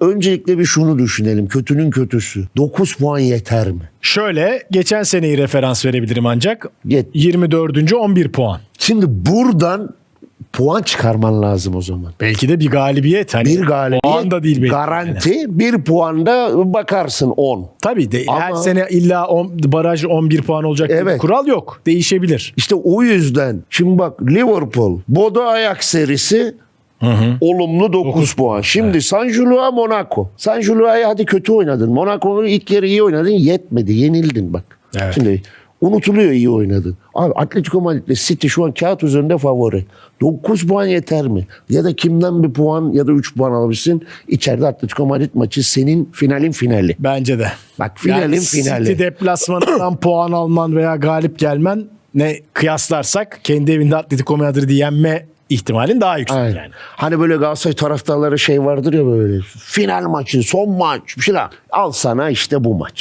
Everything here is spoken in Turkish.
Öncelikle bir şunu düşünelim. Kötünün kötüsü. 9 puan yeter mi? Şöyle geçen seneyi referans verebilirim ancak. Yet. 24. 11 puan. Şimdi buradan puan çıkarman lazım o zaman. Belki de bir galibiyet. Hani Bir galibiyet Puan da değil belki. garanti. Bir puanda bakarsın 10. Tabii de, her Ama- sene illa on, baraj 11 puan olacak diye bir Evet. kural yok. Değişebilir. İşte o yüzden şimdi bak Liverpool, Bodo Ajax serisi olumlu 9 puan. Şimdi San Julian Monaco. San Julian'ı hadi kötü oynadın. Monaco'nun ilk yarı iyi oynadın yetmedi. Yenildin bak. Evet. Şimdi unutuluyor iyi oynadın. Abi Atletico Madrid'le City şu an kağıt üzerinde favori. 9 puan yeter mi? Ya da kimden bir puan ya da 3 puan alabilirsin. İçeride Atletico Madrid maçı senin finalin finali. Bence de. Bak finalin yani finali. City deplasmanından puan alman veya galip gelmen ne kıyaslarsak kendi evinde Atletico Madrid'i yenme ihtimalin daha yüksek Aynen. yani. Hani böyle Galatasaray taraftarları şey vardır ya böyle. Final maçı, son maç bir şeyler. Al sana işte bu maç.